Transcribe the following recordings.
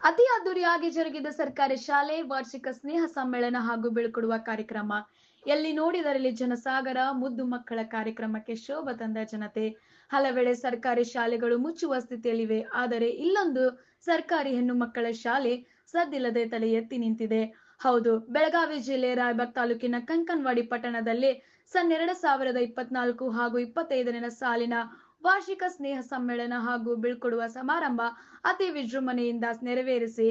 ಅತಿ ಅದ್ದೂರಿಯಾಗಿ ಜರುಗಿದ ಸರ್ಕಾರಿ ಶಾಲೆ, ವಾರ್ಷಿಕ ಸ್ನೇಹ ಸಮ್ಮೇಳನ ಹಾಗೂ ಬೀಳ್ಕೊಡುವ ಕಾರ್ಯಕ್ರಮ. ಎಲ್ಲಿ ನೋಡಿದರಲ್ಲಿ ಜನಸಾಗರ, ಮುದ್ದು ಮಕ್ಕಳ ಕಾರ್ಯಕ್ರಮಕ್ಕೆ ಶೋಭ ತಂದ ಜನತೆ. ಹಲವೆಡೆ ಸರ್ಕಾರಿ ಶಾಲೆಗಳು ಮುಚ್ಚುವ ಸ್ಥಿತಿಯಲ್ಲಿವೆ. ಆದರೆ ಇಲ್ಲೊಂದು ಸರ್ಕಾರಿ ಹೆಣ್ಣು ಮಕ್ಕಳ ಶಾಲೆ ಸದ್ದಿಲ್ಲದೆ ತಲೆ ಎತ್ತಿ ನಿಂತಿದೆ. ಹೌದು, ಬೆಳಗಾವಿ ಜಿಲ್ಲೆ ರಾಯಬಾಗ್ ತಾಲೂಕಿನ ಕಂಕನ್ವಾಡಿ ಪಟ್ಟಣದಲ್ಲಿ ಸನ್ ಎರಡ್ ಸಾವಿರದ ಇಪ್ಪತ್ನಾಲ್ಕು ಹಾಗೂ ಇಪ್ಪತ್ತೈದನೇ ಸಾಲಿನ ವಾರ್ಷಿಕ ಸ್ನೇಹ ಸಮ್ಮೇಳನ ಹಾಗೂ ಬೀಳ್ಕೊಡುವ ಸಮಾರಂಭ ಅತಿ ವಿಜೃಂಭಣೆಯಿಂದ ನೆರವೇರಿಸಿ,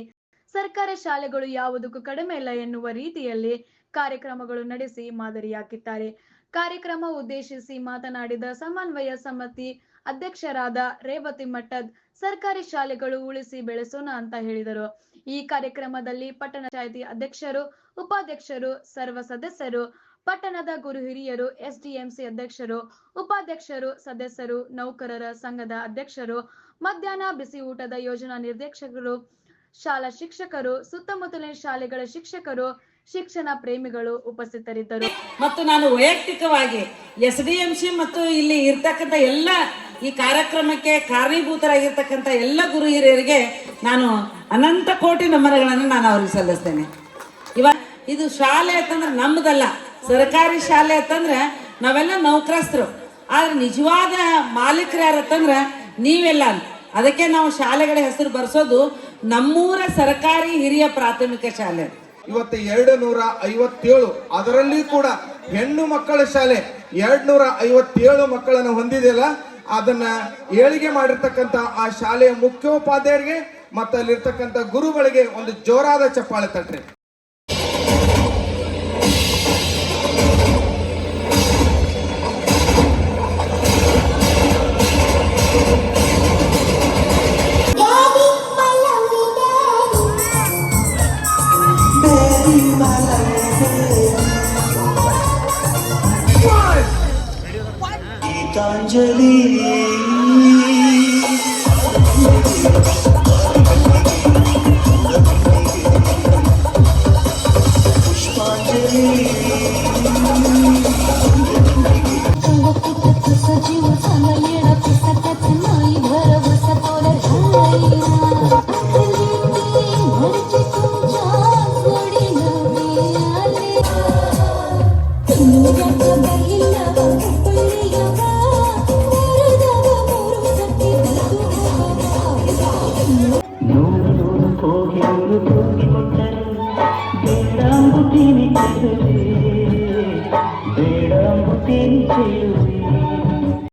ಸರ್ಕಾರ ಶಾಲೆಗಳು ಯಾವುದಕ್ಕೂ ಕಡಿಮೆ ಇಲ್ಲ ಎನ್ನುವ ರೀತಿಯಲ್ಲಿ ಕಾರ್ಯಕ್ರಮಗಳು ನಡೆಸಿ ಮಾದರಿಯಾಗಿದ್ದಾರೆ ಕಾರ್ಯಕ್ರಮ ಉದ್ದೇಶಿಸಿ ಮಾತನಾಡಿದ ಸಮನ್ವಯ ಸಮಿತಿ ಅಧ್ಯಕ್ಷರಾದ ರೇವತಿ ಮಠದ್, ಸರ್ಕಾರಿ ಶಾಲೆಗಳು ಉಳಿಸಿ ಬೆಳೆಸೋಣ ಅಂತ ಹೇಳಿದರು. ಈ ಕಾರ್ಯಕ್ರಮದಲ್ಲಿ ಪಟ್ಟಣ ಪಂಚಾಯತಿ ಅಧ್ಯಕ್ಷರು, ಉಪಾಧ್ಯಕ್ಷರು, ಸರ್ವ ಸದಸ್ಯರು ಪಟ್ಟಣದ ಗುರು ಹಿರಿಯರು, ಎಸ್ಡಿಎಂಸಿ ಅಧ್ಯಕ್ಷರು, ಉಪಾಧ್ಯಕ್ಷರು, ಸದಸ್ಯರು, ನೌಕರರ ಸಂಘದ ಅಧ್ಯಕ್ಷರು, ಮಧ್ಯಾಹ್ನ ಬಿಸಿ ಊಟದ ಯೋಜನಾ ನಿರ್ದೇಶಕರು, ಶಾಲಾ ಶಿಕ್ಷಕರು, ಸುತ್ತಮುತ್ತಲಿನ ಶಾಲೆಗಳ ಶಿಕ್ಷಕರು, ಶಿಕ್ಷಣ ಪ್ರೇಮಿಗಳು ಉಪಸ್ಥಿತರಿದ್ದರು. ಮತ್ತು ನಾನು ವೈಯಕ್ತಿಕವಾಗಿ ಎಸ್ ಡಿ ಎಂ ಸಿ ಮತ್ತು ಇಲ್ಲಿ ಇರ್ತಕ್ಕಂಥ ಎಲ್ಲ ಈ ಕಾರ್ಯಕ್ರಮಕ್ಕೆ ಕಾರಣೀಭೂತರಾಗಿರ್ತಕ್ಕಂಥ ಎಲ್ಲ ಗುರು ಹಿರಿಯರಿಗೆ ನಾನು ಅನಂತ ಕೋಟಿ ನಮನಗಳನ್ನು ನಾನು ಅವ್ರಿಗೆ ಸಲ್ಲಿಸ್ತೇನೆ. ಇವಾಗ ಇದು ಶಾಲೆ ಅಂತಂದ್ರೆ ನಮ್ಮದಲ್ಲ ಸರ್ಕಾರಿ ಶಾಲೆ ಅಂತಂದ್ರೆ ನಾವೆಲ್ಲ ನೌಕರಸ್ಥರು. ಆದ್ರೆ ನಿಜವಾದ ಮಾಲೀಕರು ಯಾರತ್ತಂದ್ರೆ ನೀವೆಲ್ಲ. ಅದಕ್ಕೆ ನಾವು ಶಾಲೆಗಳ ಹೆಸರು ಬರ್ಸೋದು ನಮ್ಮೂರ ಸರ್ಕಾರಿ ಹಿರಿಯ ಪ್ರಾಥಮಿಕ ಶಾಲೆ. ಇವತ್ತು ಎರಡು ನೂರ ಐವತ್ತೇಳು, ಅದರಲ್ಲಿ ಕೂಡ ಹೆಣ್ಣು ಮಕ್ಕಳ ಶಾಲೆ ಎರಡ್ ನೂರ ಐವತ್ತೇಳು ಮಕ್ಕಳನ್ನು ಹೊಂದಿದೆಯಲ್ಲ ಅದನ್ನ ಏಳಿಗೆ ಮಾಡಿರ್ತಕ್ಕಂಥ ಆ ಶಾಲೆಯ ಮುಖ್ಯೋಪಾಧ್ಯಾಯರಿಗೆ ಮತ್ತು ಅಲ್ಲಿರ್ತಕ್ಕಂಥ ಗುರುಗಳಿಗೆ ಒಂದು ಜೋರಾದ ಚಪ್ಪಾಳೆ ತಟ್ರಿ. Patanjali నూరు కోగిలు తోడుకుంటారు బేడాంబుతిని చెదలే